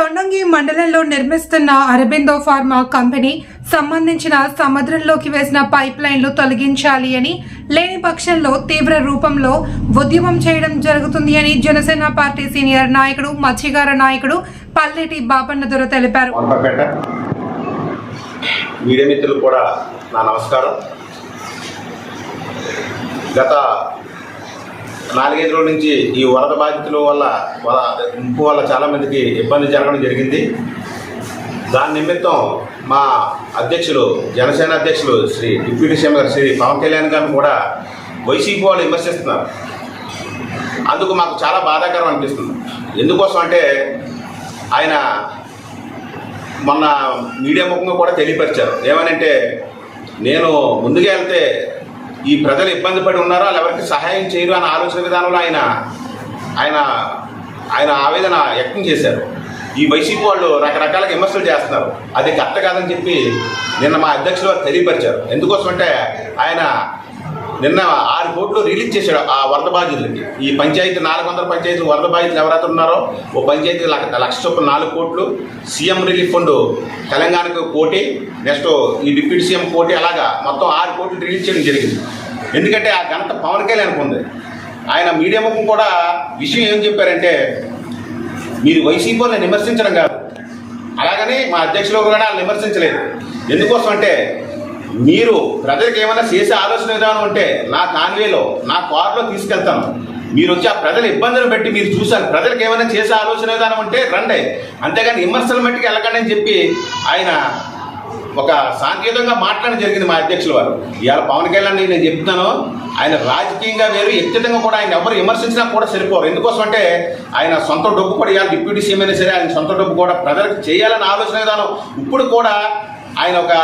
Thondangi మండలంలో నిర్మిస్తున్న Aurobindo pharma company సంబంధించిన సముద్రంలోకి వేసిన పైప్ లైన్లు తొలగించాలి అని లేని పక్షంలో తీవ్ర రూపంలో ఉద్యమం చేయడం జరుగుతుంది అని జనసేన పార్టీ సీనియర్ నాయకుడు మత్స్యకార నాయకుడు పల్లెటి బాపన్న దొర తెలిపారు. మీడియా మిత్రులు కూడా నా నమస్కారం. గత నాలుగైదు రోజుల నుంచి ఈ వరద బాధితుల వల్ల ఇంపు ముంపు వల్ల చాలామందికి ఇబ్బంది జరగడం జరిగింది. దాని నిమిత్తం మా అధ్యక్షులు జనసేన అధ్యక్షులు శ్రీ డిప్యూటీ సీఎం గారు శ్రీ పవన్ కళ్యాణ్ గారిని కూడా వైసీపీ వాళ్ళు విమర్శిస్తున్నారు. అందుకు మాకు చాలా బాధాకరం అనిపిస్తుంది. ఎందుకోసం అంటే ఆయన మొన్న మీడియా ముఖంగా కూడా తెలియపరిచారు. ఏమనంటే నేను ముందుగా వెళ్తే ఈ ప్రజలు ఇబ్బంది పడి ఉన్నారో వాళ్ళు ఎవరికి సహాయం చేయరు అనే ఆలోచన విధానంలో ఆయన ఆయన ఆయన ఆవేదన వ్యక్తం చేశారు. ఈ వైసీపీ వాళ్ళు రకరకాల విమర్శలు చేస్తున్నారు. అది కరెక్ట్ కాదని చెప్పి నిన్న మా అధ్యక్షులు వారు తెలియపరిచారు. ఎందుకోసమంటే ఆయన నిన్న ఆరు కోట్లు రిలీజ్ చేశాడు ఆ వరద బాధితులకి. ఈ పంచాయతీ నాలుగు వందల పంచాయతీలు వరద బాధితులు ఎవరైతే ఉన్నారో ఓ పంచాయతీ లక్ష లక్ష చొప్పున నాలుగు కోట్లు సీఎం రిలీఫ్ ఫండ్ తెలంగాణకు కోటి నెక్స్ట్ ఈ డిప్యూటీ సీఎం కోటి అలాగా మొత్తం ఆరు కోట్లు రిలీజ్ చేయడం జరిగింది. ఎందుకంటే ఆ ఘనత పవన్ కళ్యాణ్ ఉంది. ఆయన మీడియా ముఖం కూడా విషయం ఏం చెప్పారంటే మీరు వైసీపీ వాళ్ళని విమర్శించడం కాదు. అలాగని మా అధ్యక్షులు కూడా వాళ్ళు విమర్శించలేదు. ఎందుకోసం అంటే మీరు ప్రజలకు ఏమైనా చేసే ఆలోచన విధానం ఉంటే నా కాన్వేలో నా కారులో తీసుకెళ్తాను. మీరు వచ్చి ఆ ప్రజల ఇబ్బందులు పెట్టి మీరు చూశారు. ప్రజలకు ఏమైనా చేసే ఆలోచన విధానం ఉంటే రండి. అంతేగాని విమర్శల మట్టికి వెళ్ళకండి అని చెప్పి ఆయన ఒక సాంకేతికంగా మాట్లాడడం జరిగింది మా అధ్యక్షుల వారు. ఇవాళ పవన్ కళ్యాణ్ నేను చెప్తున్నాను ఆయన రాజకీయంగా వేరు వ్యక్తిగతంగా కూడా ఆయన ఎవరు విమర్శించినా కూడా సరిపోరు. ఎందుకోసం అంటే ఆయన సొంత డబ్బు కూడా ఇవాళ డిప్యూటీ సీఎం అయినా సరే ఆయన సొంత డబ్బు కూడా ప్రజలకు చేయాలని ఆలోచన విధానం ఇప్పుడు కూడా ఆయన ఒక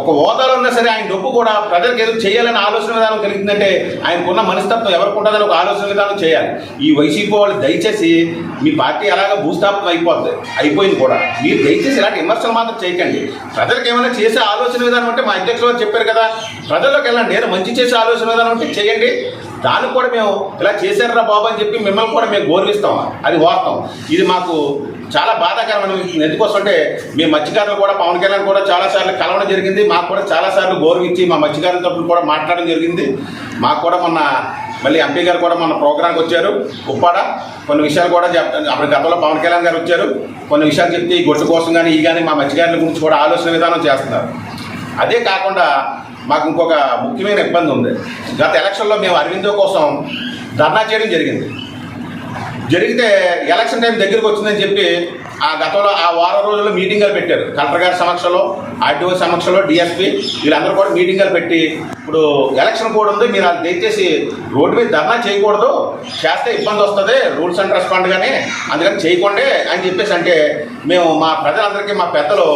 ఒక హోదాలో ఉన్నా సరే ఆయన డబ్బు కూడా ప్రజలకు ఏదో చేయాలని ఆలోచన విధానం కలిగిందంటే ఆయనకున్న మనస్తత్వం ఎవరికి ఉంటుందని ఒక ఆలోచన విధానం చేయాలి. ఈ వైసీపీ వాళ్ళు దయచేసి మీ పార్టీ అలాగ భూస్థాపన అయిపోతుంది అయిపోయింది కూడా. మీరు దయచేసి ఇలాంటి విమర్శలు మాత్రం చేయకండి. ప్రజలకు ఏమైనా చేసే ఆలోచన విధానం అంటే మా అధ్యక్షులు చెప్పారు కదా ప్రజల్లోకి వెళ్ళండి. ఏదో మంచి చేసే ఆలోచన విధానం ఉంటే చేయండి. దాన్ని కూడా మేము ఇలా చేశారా బాబు అని చెప్పి మిమ్మల్ని కూడా మేము గౌరవిస్తాం. అది వాస్తవం. ఇది మాకు చాలా బాధాకరమైన విషయం. ఎందుకోసం అంటే మీ మత్స్యకారులు కూడా పవన్ కళ్యాణ్ కూడా చాలా సార్లు కలవడం జరిగింది. మాకు కూడా చాలా సార్లు గౌరవించి మా మత్స్యకారుల తరపున కూడా మాట్లాడడం జరిగింది. మాకు కూడా మొన్న మళ్ళీ ఎంపీ గారు కూడా మన ప్రోగ్రాంకి వచ్చారు. ఉప్పాడ కొన్ని విషయాలు కూడా చెప్ అప్పుడు గతంలో పవన్ కళ్యాణ్ గారు వచ్చారు. కొన్ని విషయాలు చెప్తే ఈ గొట్టు కోసం కానీ ఈ కానీ మా మత్స్యకారుల గురించి కూడా ఆలోచన విధానం చేస్తున్నారు. అదే కాకుండా మాకు ఇంకొక ముఖ్యమైన ఇబ్బంది ఉంది. గత ఎలక్షన్లో మేము అరవిందో కోసం ధర్నా చేయడం జరిగింది. జరిగితే ఎలక్షన్ టైం దగ్గరికి వచ్చిందని చెప్పి ఆ గతంలో ఆ వారం రోజుల్లో మీటింగ్లు పెట్టారు. కలెక్టర్ గారి సమక్షంలో ఆర్టీఓ సమక్షంలో డిఎస్పీ వీళ్ళందరూ కూడా మీటింగ్లు పెట్టి ఇప్పుడు ఎలక్షన్ కూడా ఉంది మీరు అది దయచేసి రోడ్డు మీద ధర్నా చేయకూడదు. చేస్తే ఇబ్బంది వస్తుంది రూల్స్ అండ్ రెస్పాండ్ కానీ అందుకని చేయకండి అని చెప్పేసి అంటే మేము మా ప్రజలందరికీ మా పెద్దలు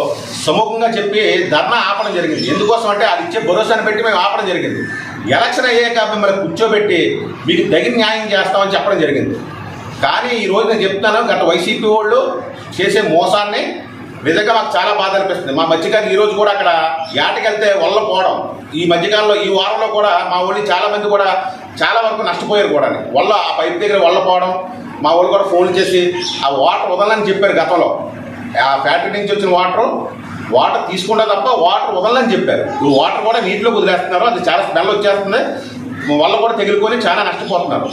సుముఖంగా చెప్పి ధర్నా ఆపడం జరిగింది. ఎందుకోసం అంటే అది ఇచ్చే భరోసాను పెట్టి మేము ఆపడం జరిగింది. ఎలక్షన్ అయ్యాక మిమ్మల్ని కూర్చోబెట్టి మీకు తగిన న్యాయం చేస్తామని చెప్పడం జరిగింది. కానీ ఈ రోజు నేను చెప్తున్నాను గత వైసీపీ వాళ్ళు చేసే మోసాన్ని నిజంగా మాకు చాలా బాధ అనిపిస్తుంది. మా మధ్యకాలం ఈరోజు కూడా అక్కడ యాటకెళ్తే వల్ల పోవడం. ఈ మధ్యకాలంలో ఈ వారంలో కూడా మా వాళ్ళు చాలామంది కూడా చాలా వరకు నష్టపోయారు కూడా. వల్ల ఆ పైపు దగ్గర వల్ల పోవడం మా వాళ్ళు కూడా ఫోన్ చేసి ఆ వాటర్ వదలని చెప్పారు గతంలో. ఆ ఫ్యాక్టరీ నుంచి వచ్చిన వాటర్ వాటర్ తీసుకుంటే తప్ప వాటర్ వదలని చెప్పారు. ఈ వాటర్ కూడా నీటిలో వదిలేస్తున్నారు అది చాలా స్మెల్ వచ్చేస్తుంది. వల్ల కూడా తెగులుకొని చాలా నష్టపోతున్నారు.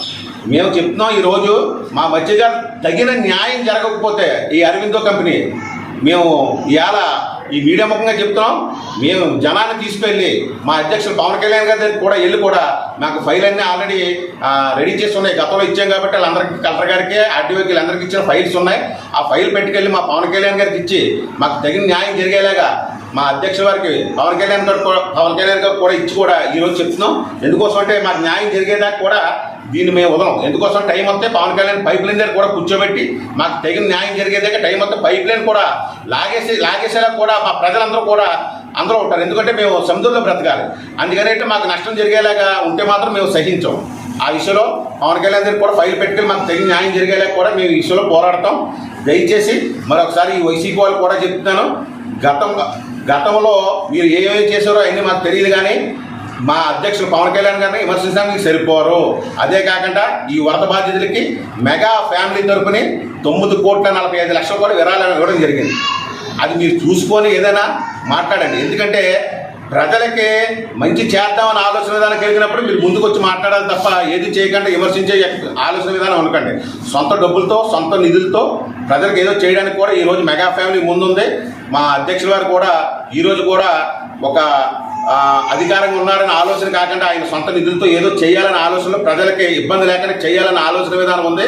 మేము చెప్తున్నాం ఈరోజు మా మధ్యగా తగిన న్యాయం జరగకపోతే ఈ అరవిందో కంపెనీ మేము ఇవాళ ఈ మీడియా ముఖంగా చెప్తున్నాం. మేము జనాన్ని తీసుకెళ్ళి మా అధ్యక్షులు పవన్ కళ్యాణ్ గారి దగ్గర కూడా వెళ్ళి కూడా మాకు ఫైల్ అన్నీ ఆల్రెడీ రెడీ చేసి ఉన్నాయి. గతంలో ఇచ్చాం కాబట్టి వాళ్ళందరికీ కలెక్టర్ గారికి ఆర్టీఓకి అందరికీ ఇచ్చిన ఫైల్స్ ఉన్నాయి. ఆ ఫైల్ పెట్టుకెళ్ళి మా పవన్ కళ్యాణ్ గారికి ఇచ్చి మాకు తగిన న్యాయం జరిగేలాగా మా అధ్యక్షుల వారికి పవన్ కళ్యాణ్ గారు కూడా పవన్ కళ్యాణ్ గారు కూడా ఇచ్చి కూడా ఈ రోజు చెప్తున్నాం. ఎందుకోసం అంటే మాకు న్యాయం జరిగేదాకా కూడా దీన్ని మేము వదలం. ఎందుకోసం టైం వస్తే పవన్ కళ్యాణ్ పైప్ లైన్ దగ్గర కూడా కూర్చోబెట్టి మాకు తగిన న్యాయం జరిగేదాకా టైం వస్తే పైప్ లైన్ కూడా లాగేసి లాగేసేలా కూడా మా ప్రజలందరూ కూడా అందరూ ఉంటారు. ఎందుకంటే మేము సముద్రంలో బ్రతకాలి. అందుకనే మాకు నష్టం జరిగేలాగా ఉంటే మాత్రం మేము సహించాం. ఆ విషయంలో పవన్ కళ్యాణ్ దగ్గర కూడా ఫైల్ పెట్టుకుని మాకు తగిన న్యాయం జరిగేలాగా కూడా మేము ఈ విషయంలో పోరాడతాం. దయచేసి మరొకసారి ఈ వైసీపీ వాళ్ళు కూడా చెప్తున్నాను. గతంగా గతంలో మీరు ఏమేమి చేశారో అవన్నీ మాకు తెలియదు కానీ మా అధ్యక్షులు పవన్ కళ్యాణ్ గారిని విమర్శించడానికి సరిపోరు. అదే కాకుండా ఈ వరద బాధితులకి మెగా ఫ్యామిలీ తరపుని తొమ్మిది కోట్ల నలభై ఐదు లక్షలు కూడా విరాళాలు ఇవ్వడం జరిగింది. అది మీరు చూసుకొని ఏదైనా మాట్లాడండి. ఎందుకంటే ప్రజలకి మంచి చేద్దామని ఆలోచన విధానం కలిగినప్పుడు మీరు ముందుకు వచ్చి మాట్లాడాలి తప్ప ఏది చేయకుండా విమర్శించే ఆలోచన విధానం ఉండకండి. సొంత డబ్బులతో సొంత నిధులతో ప్రజలకు ఏదో చేయడానికి కూడా ఈ రోజు మెగా ఫ్యామిలీ ముందుంది. మా అధ్యక్షుల వారు కూడా ఈరోజు కూడా ఒక అధికారంగా ఉన్నారని ఆలోచన కాకుండా ఆయన సొంత నిధులతో ఏదో చేయాలనే ఆలోచనలో ప్రజలకి ఇబ్బంది లేకుండా చేయాలనే ఆలోచన విధానం ఉంది.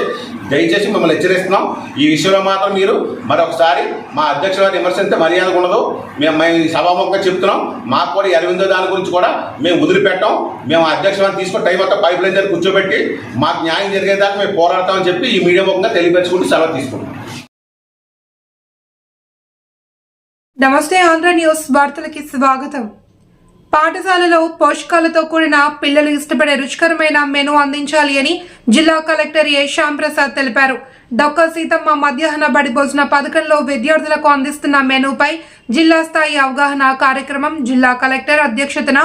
దయచేసి మిమ్మల్ని హెచ్చరిస్తున్నాం. ఈ విషయంలో మాత్రం మీరు మరొకసారి మా అధ్యక్షుల విమర్శించే మర్యాద ఉండదు. మేము మేము సభాముఖంగా చెప్తున్నాం. మాకు కూడా ఈ అరవిందో దాని గురించి కూడా మేము వదిలిపెట్టాం. మేము అధ్యక్షులను తీసుకుని తీసుకొని టైం అంతా పైప్ లైన్ దగ్గర కూర్చోబెట్టి మాకు న్యాయం జరిగేదాకా మేము పోరాడతామని చెప్పి ఈ మీడియా ముఖంగా తెలియపరచుకుంటూ సెలవు తీసుకుంటాం నమస్తే ఆంధ్ర న్యూస్ వార్తలకి స్వాగతం. పాఠశాలలో పోషకాలతో కూడిన పిల్లలు ఇష్టపడే రుచికరమైన మెను అందించాలి అని జిల్లా కలెక్టర్ ఏ శ్యామ్ ప్రసాద్ తెలిపారు. డొక్క సీతమ్మ మధ్యాహ్న బడి భోజన పథకంలో విద్యార్థులకు అందిస్తున్న మెనూపై జిల్లా స్థాయి అవగాహన కార్యక్రమం జిల్లా కలెక్టర్ అధ్యక్షతన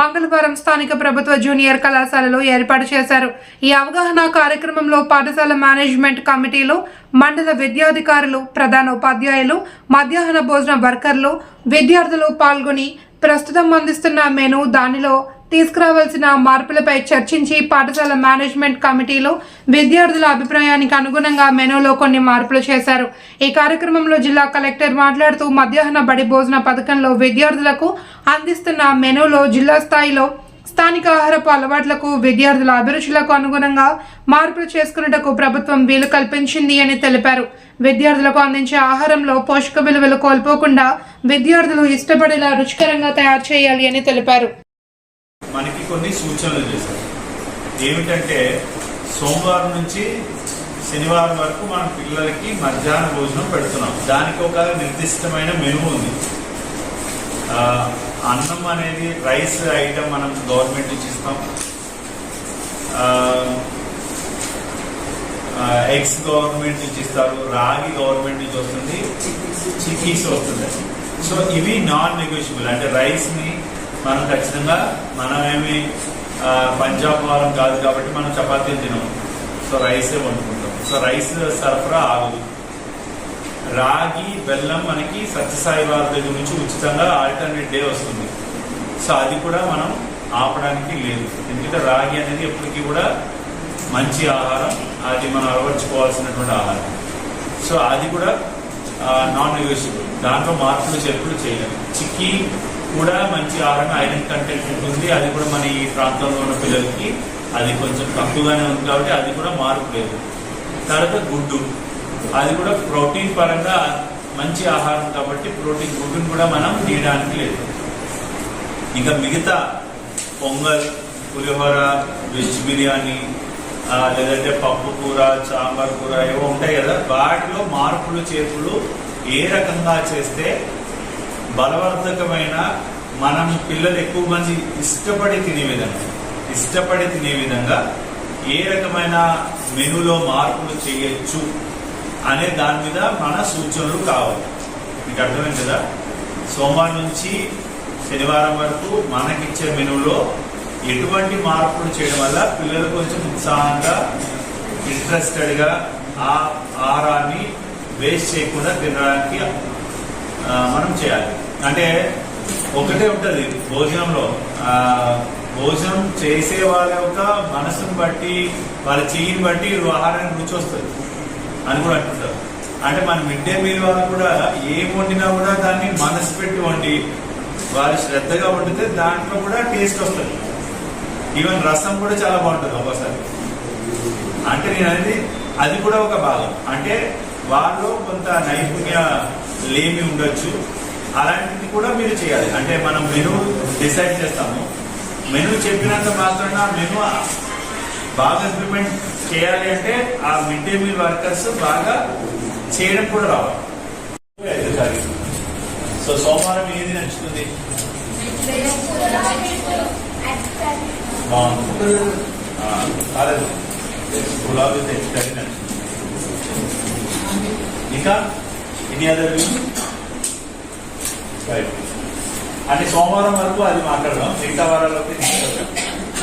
మంగళవారం స్థానిక ప్రభుత్వ జూనియర్ కళాశాలలో ఏర్పాటు చేశారు. ఈ అవగాహన కార్యక్రమంలో పాఠశాల మేనేజ్మెంట్ కమిటీలు మండల విద్యాధికారులు ప్రధాన ఉపాధ్యాయులు మధ్యాహ్న భోజన వర్కర్లు విద్యార్థులు పాల్గొని ప్రస్తుతం అందిస్తున్న మెను దానిలో తీసుకురావాల్సిన మార్పులపై చర్చించి పాఠశాల మేనేజ్మెంట్ కమిటీలో విద్యార్థుల అభిప్రాయానికి అనుగుణంగా మెనూలో కొన్ని మార్పులు చేశారు. ఈ కార్యక్రమంలో జిల్లా కలెక్టర్ మాట్లాడుతూ మధ్యాహ్న బడి భోజన పథకంలో విద్యార్థులకు అందిస్తున్న మెనూలో జిల్లా స్థాయిలో స్థానిక ఆహారపు అలవాట్లకు విద్యార్థుల అభిరుచులకు అనుగుణంగా మార్పులు చేసుకున్నటకు ప్రభుత్వం వీలు కల్పించింది అని తెలిపారు. విద్యార్థులకు అందించే ఆహారంలో పోషక విలువలు కోల్పోకుండా విద్యార్థులు ఇష్టపడేలా రుచికరంగా తయారు చేయాలి అని తెలిపారు. మనకి కొన్ని సూచనలు చేశారు. ఏమిటంటే సోమవారం నుంచి శనివారం వరకు మన పిల్లలకి మధ్యాహ్న భోజనం పెడుతున్నాం. దానికి ఒక నిర్దిష్టమైన మెను ఉంది. అన్నం అనేది రైస్ ఐటమ్ మనం గవర్నమెంట్ నుంచి ఇస్తాం. ఎగ్స్ గవర్నమెంట్ నుంచి ఇస్తారు రాగి గవర్నమెంట్ నుంచి వస్తుంది చిక్కీస్ వస్తుంది. సో ఇవి నాన్ నెగోషియబుల్ అంటే రైస్ని మనం ఖచ్చితంగా మనమేమి పంజాబ్ వారం కాదు కాబట్టి మనం చపాతీలు తినము. సో రైసే వండుకుంటాం. సో రైస్ సరఫరా ఆగదు. రాగి బెల్లం మనకి సత్యసాయి వారి దగ్గర నుంచి ఉచితంగా ఆల్టర్నేట్ డే వస్తుంది. సో అది కూడా మనం ఆపడానికి లేదు. ఎందుకంటే రాగి అనేది ఎప్పటికీ కూడా మంచి ఆహారం. అది మనం అలవర్చుకోవాల్సినటువంటి ఆహారం. సో అది కూడా నాన్ నెగోషియబుల్ దాంట్లో మార్పులు చెప్పులు చేయలేము. చిక్కీ కూడా మంచి ఆహారం ఐరన్ కంటెంట్ ఉంటుంది. అది కూడా మన ఈ ప్రాంతంలో ఉన్న పిల్లలకి అది కొంచెం తక్కువగానే ఉంది కాబట్టి అది కూడా మార్పు లేదు. తర్వాత గుడ్డు. అది కూడా ప్రోటీన్ పరంగా మంచి ఆహారం కాబట్టి ప్రోటీన్ గుడ్డును కూడా మనం తీయడానికి లేదు. ఇంకా మిగతా పొంగల్ పులిహోర వెజ్ బిర్యానీ లేదంటే పప్పు కూర సాంబార్ కూర ఏవో ఉంటాయి కదా వాటిలో మార్పులు చేర్పులు ఏ రకంగా చేస్తే బలవర్ధకమైన మనం పిల్లలు ఎక్కువ మంది ఇష్టపడి తినే విధంగా ఇష్టపడి తినే విధంగా ఏ రకమైన మెనూలో మార్పులు చేయొచ్చు అనే దాని మీద మన సూచనలు కావాలి మీకు అర్థమైంది కదా? సోమవారం నుంచి శనివారం వరకు మనకిచ్చే మెనూలో ఎటువంటి మార్పులు చేయడం వల్ల పిల్లలు కొంచెం ఉత్సాహంగా ఇంట్రెస్టెడ్గా ఆ ఆహారాన్ని వేస్ట్ చేయకుండా తినడానికి మనం చేయాలి. అంటే ఒకటే ఉంటుంది భోజనంలో. భోజనం చేసే వాళ్ళ యొక్క మనసును బట్టి వాళ్ళ చెయ్యిని బట్టి ఆహారానికి రుచి వస్తుంది. అని కూడా అంటుంటారు. అంటే మన మిడ్ డే మీల్ వాళ్ళు కూడా ఏం వండినా కూడా దాన్ని మనసు పెట్టి వండి వాళ్ళు శ్రద్ధగా వండితే దాంట్లో కూడా టేస్ట్ వస్తుంది. ఈవెన్ రసం కూడా చాలా బాగుంటుంది ఒక్కోసారి. అంటే నేను అనేది అది కూడా ఒక భాగం. అంటే వాళ్ళు కొంత నైపుణ్య లేమి ఉండొచ్చు. అలాంటిది కూడా మీరు చేయాలి. అంటే మనం మెను డిసైడ్ చేస్తాము. మెను చెప్పినంత మాత్రాన మెను బాగా ఇంప్లిమెంట్ చేయాలి అంటే ఆ మిడ్ డే మీల్ వర్కర్స్ బాగా చేయడం కూడా రావాలి. సో సోమవారం ఏది నచ్చుతుంది బాగుంది. కాలేదు. గులాబీ తెచ్చుకొని నచ్చుతుంది ఇంకా? ఎన్ని అదర్ రైట్ అంటే సోమవారం వరకు అది మాట్లాడదాం. మిగతా వారాల్లోకి తీసుకెళ్తాం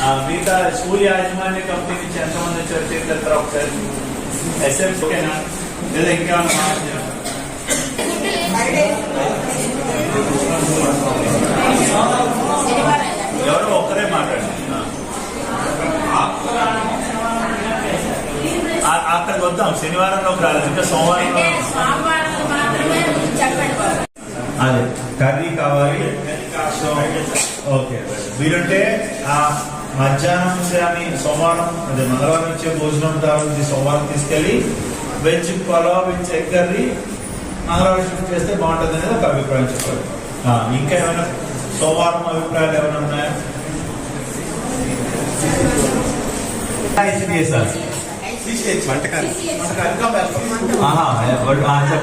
మిగతా స్కూల్ యాజమాన్య కంపెనీ నుంచి ఎంతమంది వచ్చారు చేస్తారు ఒకసారి? ఎస్ఎఫ్ ఓకేనా లేదా మాట్లాడారు ఎవరో ఒక్కరే మాట్లాడండి. ఆ- అక్కడికి వద్దాం. శనివారంలోకి రాలేదు. ఇంకా సోమవారంలో అదే కర్రీ కావాలి. ఓకే. మీరంటే మధ్యాహ్నం నుంచి అని సోమవారం అదే మంగళవారం ఇచ్చే భోజనం తర్వాత సోమవారం తీసుకెళ్ళి veg pulao with egg curry మంగళవారం షిఫ్ట్ చేస్తే బాగుంటుంది అనేది ఒక అభిప్రాయం చెప్పారు ఆ, ఇంకా ఏమైనా సోమవారం అభిప్రాయాలు ఏమైనా ఉన్నాయా?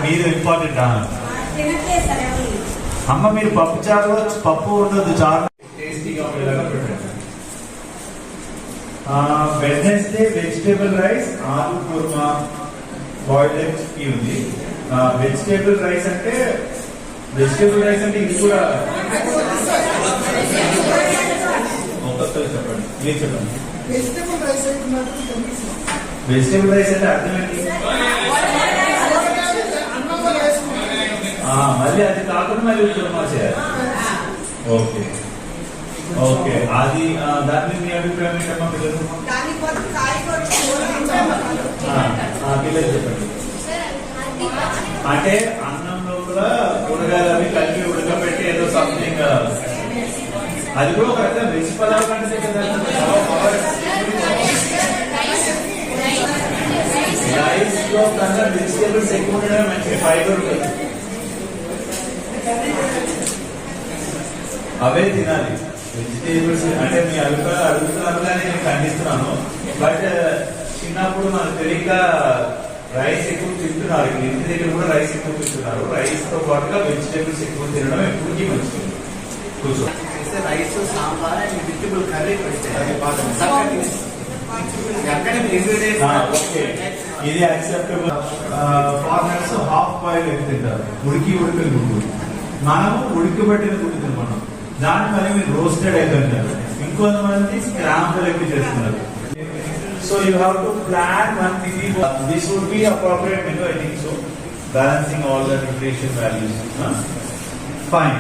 మీరు? ఇంపార్టెంట్ అమ్మ మీరు పప్పు చారు పప్పు ఉండదు చారు. Wednesday vegetable rice aloo kurma boiled eggs ఉంది. వెజిటేబుల్ రైస్ అంటే వెజిటేబుల్ రైస్ అంటే ఇది కూడా ఒక్కొక్కరు చెప్పండి. మీరు చెప్పండి. వెజిటేబుల్ రైస్ అంటే అర్థం ఏంటి? ఆ, మళ్ళీ అది కాకుండా మళ్ళీ కుర్మా చేయాలి ఓకే. ఓకే. అది దాని మీ అభిప్రాయం ఏంటమ్మా పిల్లలు? పిల్లలు చెప్పండి. అంటే అన్నంలో కూడా కూరగాయలు అవి కలిపి ఉడకబెట్టి ఏదో సంథింగ్ అది కూడా ఒక రకంగా వెజ్ పదార్థం అంటే కదా రైస్లో కన్నా వెజిటేబుల్స్ ఎక్కువ ఉండడమే మంచి ఫైబర్ ఉంటుంది. అవే తినాలి. వెజిటేబుల్స్ అంటే మీ అభిప్రాయం అడుగుతున్నారు కానీ నేను ఖండిస్తున్నాను. బట్ చిన్నప్పుడు మనకు తెలియక రైస్ ఎక్కువ తింటున్నారు. ఇంటి దగ్గర కూడా రైస్ ఎక్కువ తింటున్నారు. రైస్తో పాటుగా వెజిటేబుల్స్ ఎక్కువ తినడం ఎప్పటికీ మంచిది. కూర్చో. Rice sambar and vegetable curry ఇది acceptable farmers half boil egg తింటారు. ఉడికి ఉడికిన గుడ్డు. మనము ఉడికబెట్టిన గుడ్డు తినమన్నాం. దాని మరి మీరు రోస్టెడ్ ఎగ్ ఇంకొంతమంది స్క్రాంబుల్ లెక్క చేస్తున్నారు. So you have to plan one thing this would be appropriate menu I think so balancing all the nutrition values fine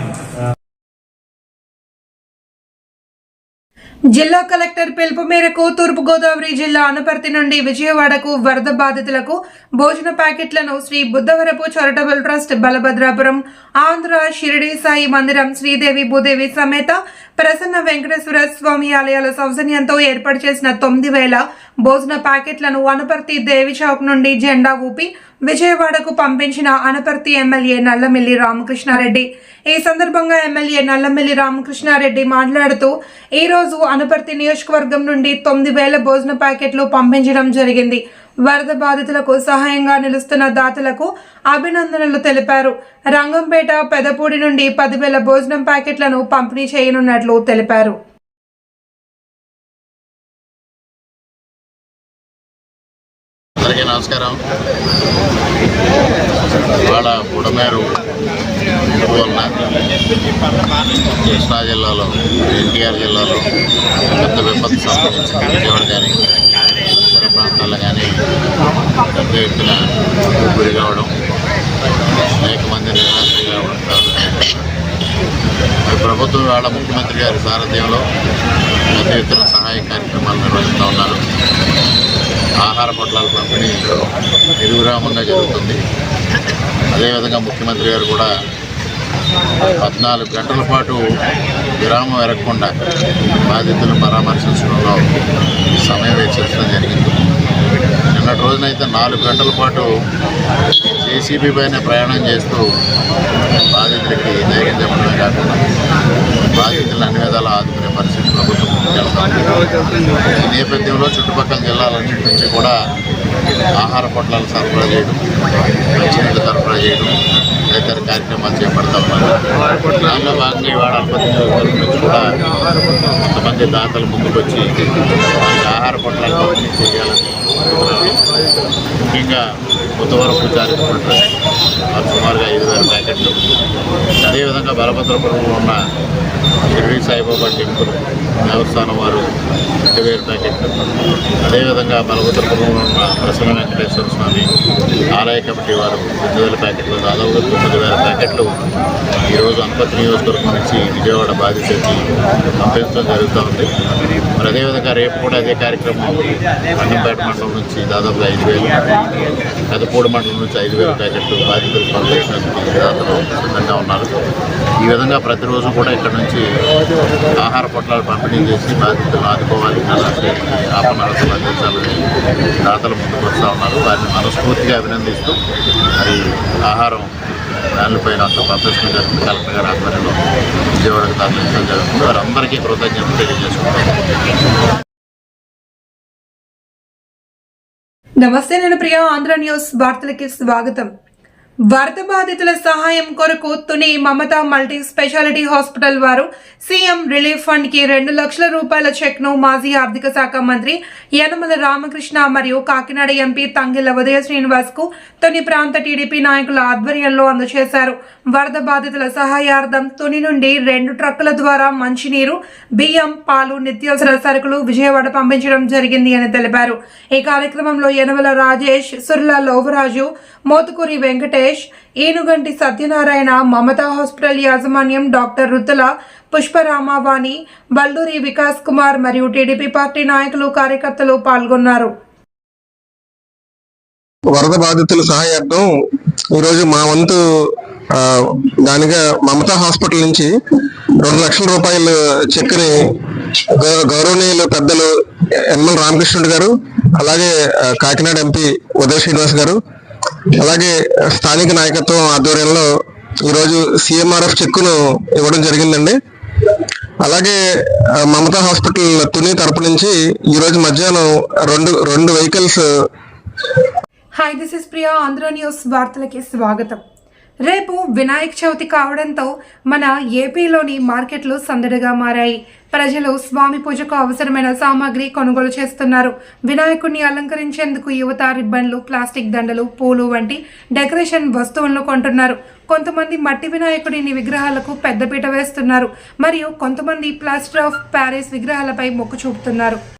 జిల్లా కలెక్టర్ పిలుపు మేరకు తూర్పుగోదావరి జిల్లా అనపర్తి నుండి విజయవాడకు వరద బాధితులకు భోజన ప్యాకెట్లను శ్రీ బుద్ధవరపు చారిటబుల్ ట్రస్ట్ బలభద్రాపురం ఆంధ్ర షిరిడి సాయి మందిరం శ్రీదేవి భూదేవి సమేత ప్రసన్న వెంకటేశ్వర స్వామి ఆలయాల సౌజన్యంతో ఏర్పాటు చేసిన తొమ్మిది వేల భోజన ప్యాకెట్లను అనపర్తి దేవి చౌక్ నుండి జెండా ఊపి విజయవాడకు పంపించిన అనపర్తి ఎమ్మెల్యే నల్లమిల్లి రామకృష్ణారెడ్డి. ఈ సందర్భంగా ఎమ్మెల్యే నల్లమిల్లి రామకృష్ణారెడ్డి మాట్లాడుతూ ఈ రోజు అనపర్తి నియోజకవర్గం నుండి తొమ్మిది వేల భోజన ప్యాకెట్లు పంపించడం జరిగింది. వరద బాధితులకు సహాయంగా నిలుస్తున్న దాతలకు అభినందనలు తెలిపారు. రంగంపేట పెదపూడి నుండి పదివేల భోజనం ప్యాకెట్లను పంపిణీ చేయనున్నట్లు తెలిపారు. అందరికీ నమస్కారం. ఇవాళ బుడమేరు వలన కృష్ణా జిల్లాలో ఎన్టీఆర్ జిల్లాలో పెద్ద విపత్తు సంభవించింది. విజయవాడ కానీ ఇతర ప్రాంతాల్లో కానీ పెద్ద ఎత్తున గురి కావడం అనేక మంది నిరాశ్రయ ఉంటారు ప్రభుత్వం ఇవాళ ముఖ్యమంత్రి గారి సారథ్యంలో పెద్ద ఎత్తున సహాయ కార్యక్రమాలు నిర్వహిస్తూ ఉన్నారు. ఆహార పొట్లాల పంపిణీ నిర్విరామంగా జరుగుతుంది. అదేవిధంగా ముఖ్యమంత్రి గారు కూడా పద్నాలుగు గంటల పాటు విరామం ఎరగకుండా బాధితులను పరామర్శించడంలో సమయం వెచ్చించడం జరిగింది. నిన్నటి రోజునైతే నాలుగు గంటల పాటు జేసీబీ పైన ప్రయాణం చేస్తూ బాధితులకి ధైర్యం చెప్పడమే కాకుండా బాధితులను అన్ని ఆదుకునే పరిస్థితి ప్రభుత్వం ముందుకెళ్తాం ఈ నేపథ్యంలో చుట్టుపక్కల జిల్లాలన్నింటి నుంచి కూడా ఆహార పొట్లాలు సరఫరా చేయడం మంచినీళ్ళు సరఫరా చేయడం తదితర కార్యక్రమాలు చేపడతా దానిలో భాగంగా ఇవాళ అల్పతి నుంచి కూడా కొంతమంది దాతలు ముందుకొచ్చి వచ్చి ఆహార పొట్లాలు పంపిణీ చేయాలని ముఖ్యంగా బుధవారం చారిటబుల్ ట్రస్ట్ సుమారుగా ఐదు వేల ప్యాకెట్లు. అదేవిధంగా బలభద్రపురంలో ఉన్న షిరిడి సాయిబాబా టెంపుల్ దేవస్థానం వారు రెండు వేల ప్యాకెట్లు. అదేవిధంగా బలభద్రపురంలో ఉన్న ప్రసన్న వెంకటేశ్వర స్వామి ఆలయ కమిటీ వారు రెండు వేల ప్యాకెట్లు. దాదాపుగా తొమ్మిది వేల ప్యాకెట్లు ఈరోజు అనుపతి నియోజకవర్గం నుంచి విజయవాడ బాధితులకి పంపించడం జరుగుతూ ఉంది. మరి అదేవిధంగా రేపు కూడా అదే కార్యక్రమం అన్నంపేట మండలం నుంచి దాదాపుగా ఐదు వేలు. పెదపూడి మండలం నుంచి ఐదు వేల ప్యాకెట్లు బాధితులు పంపించడానికి దాతలు సిద్ధంగా ఉన్నారు. ఈ విధంగా ప్రతిరోజు కూడా ఇక్కడ నుంచి ఆహార పొట్లాలు పంపిణీ చేసి బాధితులను ఆదుకోవాలి. అలాంటి ఆపనరసలు అందించాలని దాతలు ముందుకు వస్తూ ఉన్నారు. వారిని మనస్ఫూర్తిగా అభినందిస్తూ మరి ఆహారం దానిపైన అంత పంపించడం జరుగుతుంది. కలెక్టర్ గారి ఆధ్వర్యంలో విజయవాడకు తరలించడం జరుగుతుంది. వారందరికీ కృతజ్ఞతలు తెలియజేసుకుంటాం నమస్తే నేను ప్రియా ఆంధ్ర న్యూస్ వార్తలకి స్వాగతం. వరద బాధితుల సహాయం కొరకు Tuni Mamata multi speciality hospital వారు సీఎం రిలీఫ్ ఫండ్కి రెండు లక్షల రూపాయల చెక్ను మాజీ ఆర్థిక శాఖ మంత్రి యనమల రామకృష్ణ మరియు కాకినాడ ఎంపీ తంగిల ఉదయ శ్రీనివాస్కు తుని ప్రాంత టీడీపీ నాయకుల ఆధ్వర్యంలో అందజేశారు. వరద బాధితుల సహాయార్థం తుని నుండి రెండు ట్రక్కుల ద్వారా మంచినీరు బియ్యం పాలు నిత్యావసర సరుకులు విజయవాడ పంపించడం జరిగింది అని తెలిపారు. ఈ కార్యక్రమంలో యనమల రాజేష్ సుర్ల లోవరాజు మోతుకూరి వెంకటేష్ ఏనుగంటి సత్యనారాయణ మమతా హాస్పిటల్ యాజమాన్యం డాక్టర్ రుతుల పుష్పరామావాణి బల్లూరి వికాస్ కుమార్ మరియు టీడీపీ పార్టీ నాయకులు కార్యకర్తలు పాల్గొన్నారు. వరద బాధితుల సహాయార్థం ఈరోజు మా వంతు దానిగా మమతా హాస్పిటల్ నుంచి రెండు లక్షల రూపాయల చెక్కుని గౌరవనీయులు పెద్దలు ఎన్ఎల్ రామకృష్ణుడు గారు అలాగే కాకినాడ ఎంపీ ఉదయ శ్రీనివాస్ గారు అలాగే స్థానిక నాయకత్వం ఆధ్వర్యంలో ఈరోజు సిఎంఆర్ఎఫ్ చెక్కును ఇవ్వడం జరిగిందండి. అలాగే మమతా హాస్పిటల్ తుని తరపు నుంచి ఈరోజు మధ్యాహ్నం రెండు రెండు vehicles hi this is Priya Andhra news వార్తలకి స్వాగతం. రేపు వినాయక చవితి కావడంతో మన ఏపీలోని మార్కెట్లు సందడిగా మారాయి. ప్రజలు స్వామి పూజకు అవసరమైన సామాగ్రి కొనుగోలు చేస్తున్నారు. వినాయకుడిని అలంకరించేందుకు యువత రిబ్బన్లు ప్లాస్టిక్ దండలు పూలు వంటి డెకరేషన్ వస్తువులను కొంటున్నారు. కొంతమంది మట్టి వినాయకుడిని విగ్రహాలకు పెద్దపీట వేస్తున్నారు. మరియు కొంతమంది ప్లాస్టర్ ఆఫ్ ప్యారిస్ విగ్రహాలపై మొక్కు చూపుతున్నారు.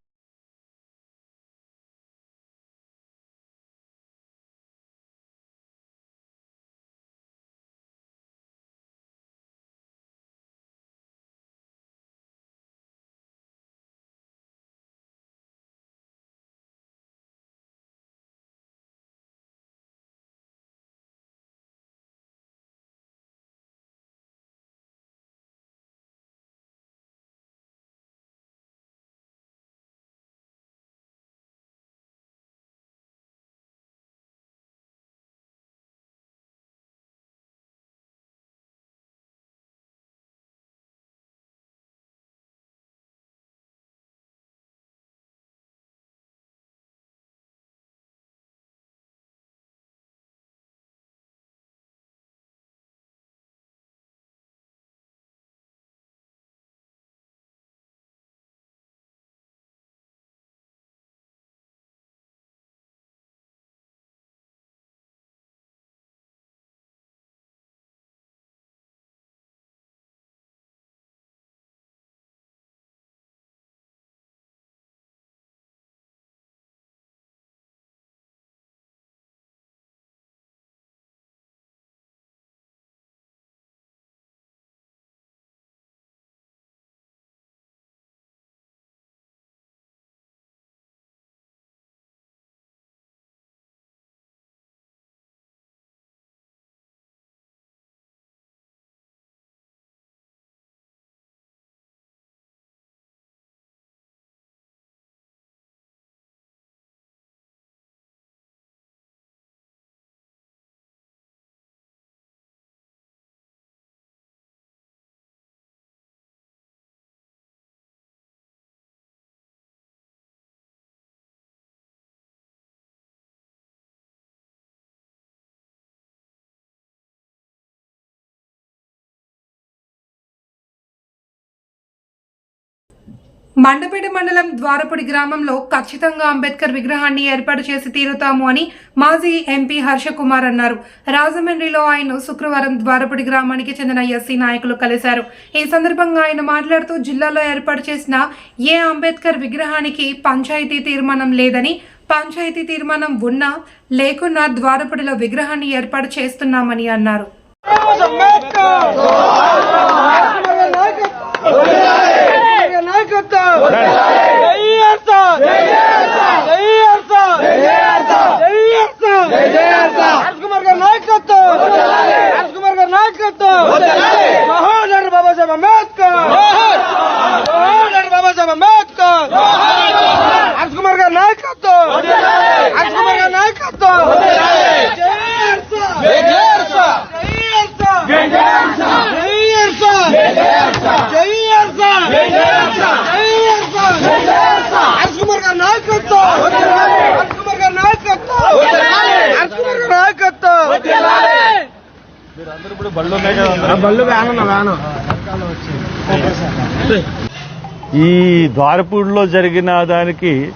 మండపేట మండలం ద్వారపుడి గ్రామంలో ఖచ్చితంగా అంబేద్కర్ విగ్రహాన్ని ఏర్పాటు చేసి తీరుతాము అని మాజీ ఎంపీ హర్షకుమార్ అన్నారు. రాజమండ్రిలో ఆయన శుక్రవారం ద్వారపుడి గ్రామానికి చెందిన ఎస్సీ నాయకులు కలిశారు. ఈ సందర్భంగా ఆయన మాట్లాడుతూ జిల్లాలో ఏర్పాటు చేసిన ఏ అంబేద్కర్ విగ్రహానికి పంచాయతీ తీర్మానం లేదని పంచాయతీ తీర్మానం ఉన్నా లేకున్నా ద్వారపుడిలో విగ్రహాన్ని ఏర్పాటు చేస్తున్నామని అన్నారు. రాజ్కుమార్ గారి నాయకత్వం రాజ్కుమార్ గారి నాయకత్వం జోహార్ బాబాసాహెబ్ అంబేద్కర్ జోహార్ బాబాసాహెబ్ అంబేద్కర్ రాజ్కుమార్ గారి నాయకత్వం రాజ్కుమార్ గారి నాయకత్వం జై హర్ష! జై హర్ష! జై హర్ష! జై హర్ష! జై హర్ష! రాజ్కుమార్ గారి నాయకత్వం రాజ్కుమార్ గారి నాయకత్వం రాజ్కుమార్ గారి నాయకత్వం బళ్ళు వేనన్న వేన ఈ ద్వారపూడిలో జరిగిన దానికి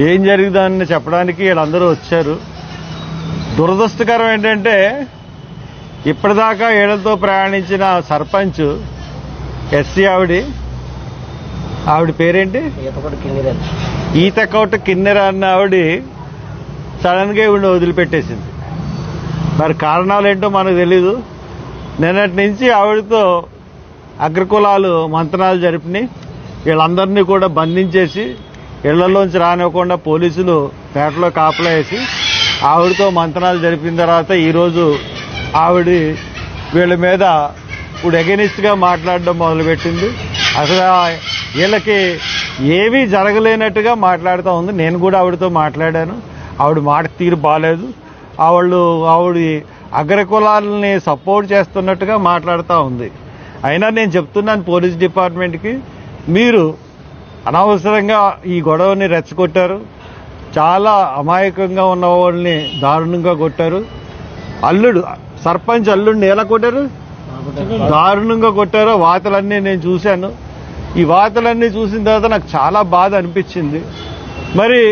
ఏం జరిగిందని చెప్పడానికి వీళ్ళందరూ వచ్చారు. దురదృష్టకరం ఏంటంటే ఇప్పటిదాకా ఏళ్ళతో ప్రయాణించిన సర్పంచ్ ఎస్సీ ఆవిడ. ఆవిడ పేరేంటి? ఈత కోట కిన్నెర అన్న ఆవిడ సడన్గా ఈవిడ వదిలిపెట్టేసింది. మరి కారణాలు ఏంటో మనకు తెలీదు. నిన్నటి నుంచి ఆవిడతో అగ్రకులాలు మంతనాలు జరిపినాయి. వీళ్ళందరినీ కూడా బంధించేసి ఇళ్ళలోంచి రానివ్వకుండా పోలీసులు పేటలో కాపలేసి వేసి ఆవిడతో మంతనాలు జరిపిన తర్వాత ఈరోజు ఆవిడ వీళ్ళ మీద ఇప్పుడు ఎగనిస్ట్గా మాట్లాడడం మొదలుపెట్టింది. అసలు వీళ్ళకి ఏమీ జరగలేనట్టుగా మాట్లాడుతూ ఉంది. నేను కూడా ఆవిడతో మాట్లాడాను. ఆవిడ మాట తీరు బాగాలేదు ఆవిడ ఆవిడ అగ్రకులాలని సపోర్ట్ చేస్తున్నట్టుగా మాట్లాడుతూ ఉంది. అయినా నేను చెప్తున్నాను పోలీస్ డిపార్ట్మెంట్కి మీరు అనవసరంగా ఈ గొడవని రెచ్చగొట్టారు. చాలా అమాయకంగా ఉన్న వాళ్ళని దారుణంగా కొట్టారు. అల్లుడు సర్పంచ్ అల్లుడిని ఎలా కొట్టారు? దారుణంగా కొట్టారో వాతలన్నీ నేను చూశాను. ఈ వాతలన్నీ చూసిన తర్వాత నాకు చాలా బాధ అనిపించింది. మరి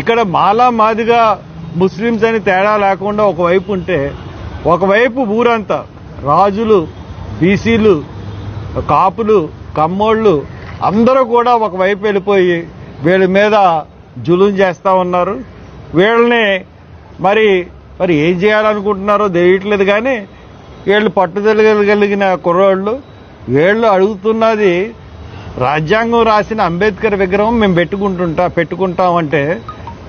ఇక్కడ మాలా మాదిగా ముస్లిమ్స్ అని తేడా లేకుండా ఒకవైపు ఉంటే ఒకవైపు ఊరంతా రాజులు బీసీలు కాపులు కమ్మోళ్ళు అందరూ కూడా ఒకవైపు వెళ్ళిపోయి వీళ్ళ మీద జులుం చేస్తా ఉన్నారు. వీళ్ళని మరి మరి ఏం చేయాలనుకుంటున్నారో తెలియట్లేదు కానీ వీళ్ళు పట్టుదలగలిగిన కుర్రోళ్ళు వీళ్ళు అడుగుతున్నది రాజ్యాంగం రాసిన అంబేద్కర్ విగ్రహం మేము పెట్టుకుంటుంటా పెట్టుకుంటామంటే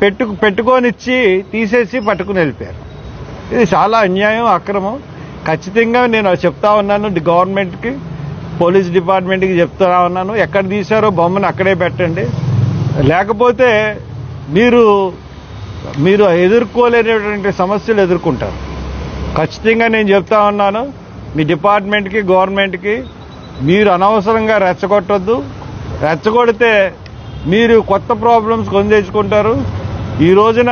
పెట్టు పెట్టుకొనిచ్చి తీసేసి పట్టుకుని వెళ్ళిపోయారు. ఇది చాలా అన్యాయం అక్రమం. ఖచ్చితంగా నేను అది చెప్తా ఉన్నాను గవర్నమెంట్కి పోలీస్ డిపార్ట్మెంట్కి చెప్తా ఉన్నాను. ఎక్కడ తీశారో బొమ్మను అక్కడే పెట్టండి. లేకపోతే మీరు మీరు ఎదుర్కోలేనటువంటి సమస్యలు ఎదుర్కొంటారు. ఖచ్చితంగా నేను చెప్తా ఉన్నాను మీ డిపార్ట్మెంట్కి గవర్నమెంట్కి మీరు అనవసరంగా రెచ్చగొట్టొద్దు. రెచ్చగొడితే మీరు కొత్త ప్రాబ్లమ్స్ కొని తెచ్చుకుంటారు ఈ రోజున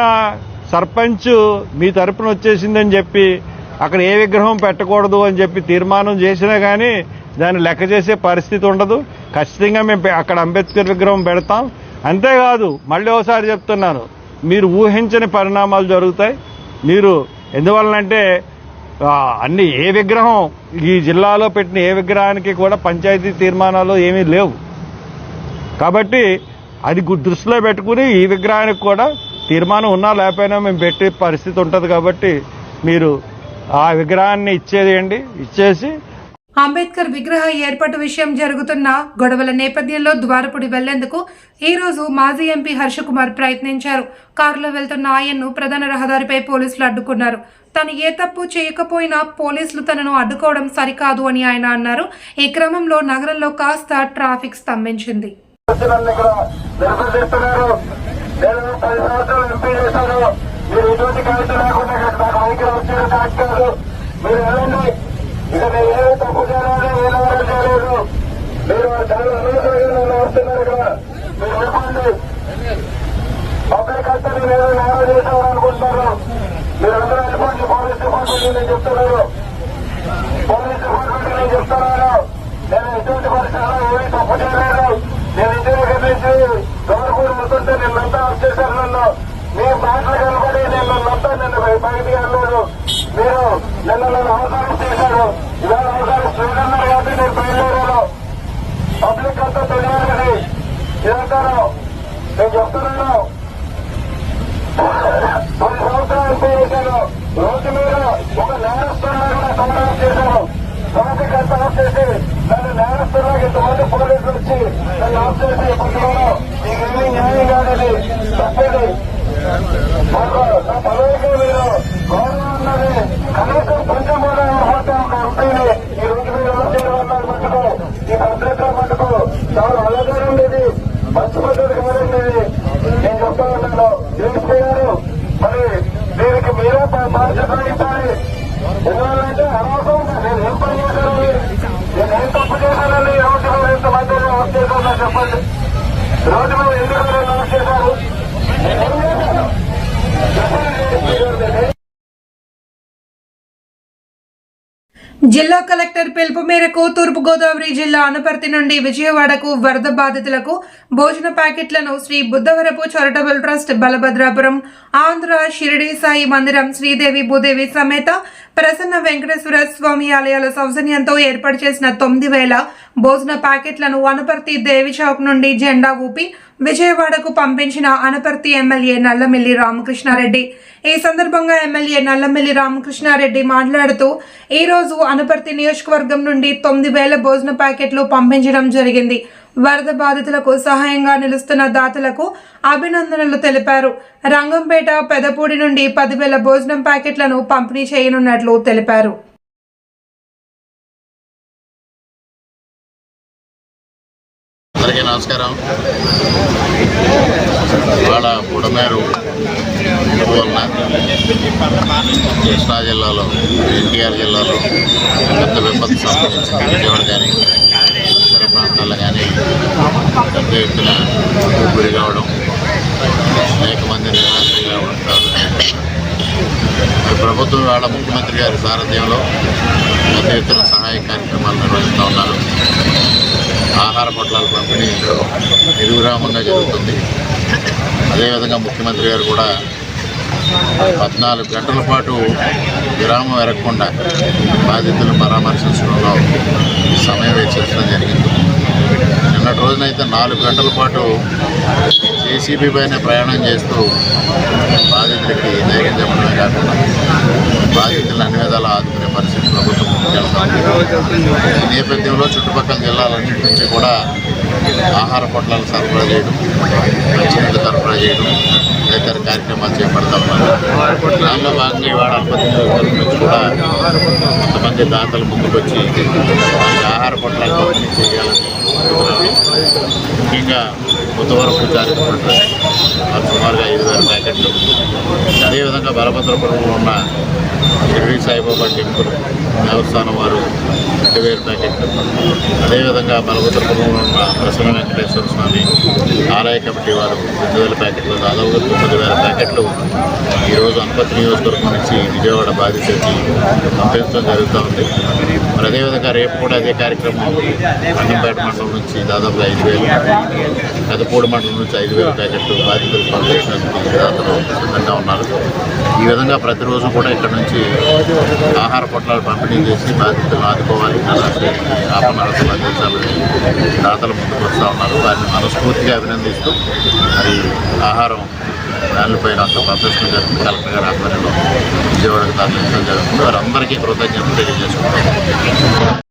సర్పంచ్ మీ తరపున వచ్చేసిందని చెప్పి అక్కడ ఏ విగ్రహం పెట్టకూడదు అని చెప్పి తీర్మానం చేసినా కానీ దాన్ని లెక్క చేసే పరిస్థితి ఉండదు. ఖచ్చితంగా మేము అక్కడ అంబేద్కర్ విగ్రహం పెడతాం. అంతేకాదు మళ్ళీ ఒకసారి చెప్తున్నాను. మీరు ఊహించని పరిణామాలు జరుగుతాయి. మీరు ఎందువలనంటే అన్ని ఏ విగ్రహం ఈ జిల్లాలో పెట్టిన ఏ విగ్రహానికి కూడా పంచాయతీ తీర్మానాలు ఏమీ లేవు. కాబట్టి అది గు- దృష్టిలో పెట్టుకుని ఈ విగ్రహానికి కూడా తీర్మానం ఉన్నా లేకపోయినా మేము పెట్టే పరిస్థితి ఉంటుంది కాబట్టి మీరు ఆ విగ్రహాన్ని ఇచ్చేదేయండి ఇచ్చేసి అంబేద్కర్ విగ్రహ ఏర్పాటు విషయం జరుగుతున్న గొడవల నేపథ్యంలో ద్వారపుడి వెళ్ళేందుకు ఈ రోజు మాజీ ఎంపీ హర్షకుమార్ ప్రయత్నించారు. కారులో వెళ్తున్న ఆయన్ను ప్రధాన రహదారిపై పోలీసులు అడ్డుకున్నారు. తను ఏ తప్పు చేయకపోయినా పోలీసులు తనను అడ్డుకోవడం సరికాదు అని ఆయన అన్నారు. ఈ క్రమంలో నగరంలో కాస్త ట్రాఫిక్ స్తంభించింది. నేను పది సంవత్సరాలు ఎంపీ చేశాను మీరు ఎటువంటి కాగితం లేకుండా నాకు వైఖరి వచ్చారు కరెక్ట్ కాదు. మీరు వెళ్ళండి. ఇక నేను ఏమి తప్పు చేయాలని ఏ నగరం చేయలేదు. మీరు చాలా అనవసరంగా నన్ను వస్తున్నారు ఇక్కడ. మీరు వెళ్ళండి. పబ్లిక్ అంతా నేను ఏదో నేరం చేశామని అనుకుంటున్నారు మీరు అందరూ వెళ్ళిపోండి పోలీస్ డిపార్ట్మెంట్ నేను చెప్తున్నారు పోలీస్ డిపార్ట్మెంట్ నేను చెప్తున్నాను నేను ఎటువంటి పరిస్థితుల్లో ఏమీ తప్పు చేయలేదు నేను ఇంటి దగ్గర చేశారు మీ మాటలు కనబడి నేను మొత్తం నిన్ను బయటికి వెళ్ళలేదు. మీరు నిన్న నన్ను అవసరం చేశారు. ఇవాళ అవసరం చూడన్నారు కాబట్టి నేను బయలుదేరాను. పబ్లిక్ అంతా తెలియాలని ఇదంతాను నేను చెప్తున్నాను. కొన్ని సంవత్సరాలు చేశాను. రోజు మీద ఒక నేరస్తున్నా కూడా సంబంధం చేశాను. సమస్యకి అంత ఆఫ్ చేసి నన్ను నేరస్తున్నా ఇంతమంది పోలీసులు వచ్చి నన్ను ఆఫ్ చేసి పట్టుకోవడం కనీసం కొంచెం కూడా ఈ రోజు మీరు చేయడం వల్ల మటుకు ఈ భద్రత మటుకు చాలా అలగా ఉండేది మంచి పద్ధతి కాదండి నేను చెప్తా ఉన్నాను మరి దీనికి మీరే బాధ్యత వహించాలి ఎందువల్లంటే నేను ఏం పని నేను ఏం తప్పు చేశానని రోజు మీద ఇంతమంది చెప్పండి రోజు మీద ఎందుకు మీరు ఆఫ్ చేశారు నేను ఏం చేశాను చెప్పండి డిఎస్పీ గారు నేను ఏం జిల్లా కలెక్టర్ పిలుపు మేరకు తూర్పుగోదావరి జిల్లా అనపర్తి నుండి విజయవాడకు వరద బాధితులకు భోజన ప్యాకెట్లను శ్రీ బుద్ధవరపు చారిటబుల్ ట్రస్ట్ బలభద్రాపురం ఆంధ్ర షిరిడి సాయి మందిరం శ్రీదేవి భూదేవి సమేత ప్రసన్న వెంకటేశ్వర స్వామి ఆలయాల సౌజన్యంతో ఏర్పాటు చేసిన తొమ్మిది వేల భోజన ప్యాకెట్లను అనపర్తి దేవి చౌక్ నుండి జెండా ఊపి విజయవాడకు పంపించిన అనపర్తి ఎమ్మెల్యే నల్లమిల్లి రామకృష్ణారెడ్డి. ఈ సందర్భంగా ఎమ్మెల్యే నల్లమిల్లి రామకృష్ణారెడ్డి మాట్లాడుతూ ఈ రోజు అనపర్తి నియోజకవర్గం నుండి తొమ్మిది వేల భోజన ప్యాకెట్లు పంపించడం జరిగింది. వరద బాధితులకు సహాయంగా నిలుస్తున్న దాతలకు అభినందనలు తెలిపారు. రంగంపేట పెదపూడి నుండి పదివేల భోజనం ప్యాకెట్లను పంపిణీ చేయనున్నట్లు తెలిపారు. నమస్కారం. ఇవాళ కృష్ణా జిల్లాలో ఎన్టీఆర్ జిల్లాలో పెద్ద విపత్తు సంభవించింది. విజయవాడ కానీ ఇతర ప్రాంతాల్లో కానీ పెద్ద ఎత్తున గురి కావడం అనేక మంది నిరాశ్రయ కావడం కాదు ప్రభుత్వం వాళ్ళ ముఖ్యమంత్రి గారి సారథ్యంలో పెద్ద ఎత్తున సహాయ కార్యక్రమాలు నిర్వహిస్తూ ఉన్నారు. ఆహార పొట్లాల పంపిణీ నిర్విరామంగా జరుగుతుంది. అదేవిధంగా ముఖ్యమంత్రి గారు కూడా పద్నాలుగు గంటల పాటు విరామం ఎరగకుండా బాధితులను పరామర్శించడంలో సమయం వెచ్చించడం జరిగింది. నిన్నటి రోజునైతే నాలుగు గంటల పాటు జేసీబీ పైన ప్రయాణం చేస్తూ బాధితులకి ధైర్యం చెప్పడమే కాకుండా బాధితులను అన్ని విధాలు ఆదుకునే పరిస్థితి ప్రభుత్వం ఈ నేపథ్యంలో చుట్టుపక్కల జిల్లాలన్నింటి నుంచి కూడా ఆహార పొట్లాలు సరఫరా చేయడం మంచినీళ్ళు సరఫరా చేయడం తదితర కార్యక్రమాలు చేపడతాం దానిలో భాగంగా ఇవాళ అల్పతి నుంచి కూడా కొంతమంది దాతలు ముందుకొచ్చి వాళ్ళకి ఆహార పొట్లాలు చేయాలని ముఖ్యంగా బుధవారం పూజారి సుమారుగా ఐదు వేల ప్యాకెట్లు. అదేవిధంగా బలభద్రపురంలో ఉన్న షిరిడి సాయిబాబా టెంపుల్ దేవస్థానం వారు రెండు వేల ప్యాకెట్లు. అదేవిధంగా బలభద్రపురంలో ఉన్న ప్రసన్న వెంకటేశ్వర స్వామి ఆలయ కమిటీ వారు రెండు వేల ప్యాకెట్లు దాదాపుగా తొమ్మిది వేల ప్యాకెట్లు ఈరోజు అనపతి నియోజకవర్గం నుంచి విజయవాడ బాధితులకి పంపించడం జరుగుతూ ఉంది. మరి అదేవిధంగా రేపు కూడా అదే కార్యక్రమం అన్నంపేట మండలం నుంచి దాదాపు ఐదు వేలు. పెదపూడి మండలం నుంచి ఐదు వేల ప్యాకెట్లు బాధితులు పంపించడానికి దాతలు సిద్ధంగా ఉన్నారు. ఈ విధంగా ప్రతిరోజు కూడా ఇక్కడ నుంచి ఆహార పొట్లాలు పంపిణీ చేసి బాధితులను ఆదుకోవాలి. అలాంటి ఆపనాడతలు అందించాలని దాతలు ముందుకు వస్తూ ఉన్నారు. వారిని మనస్ఫూర్తిగా అభినందిస్తూ మరి ఆహారం దానిపై రాష్ట్ర ప్రదర్శన జరుగుతుంది కలెక్టర్ గారి ఆధ్వర్యంలో విజయవాడకు తరలించడం జరుగుతుంది వారందరికీ కృతజ్ఞతలు తెలియజేసుకుంటాం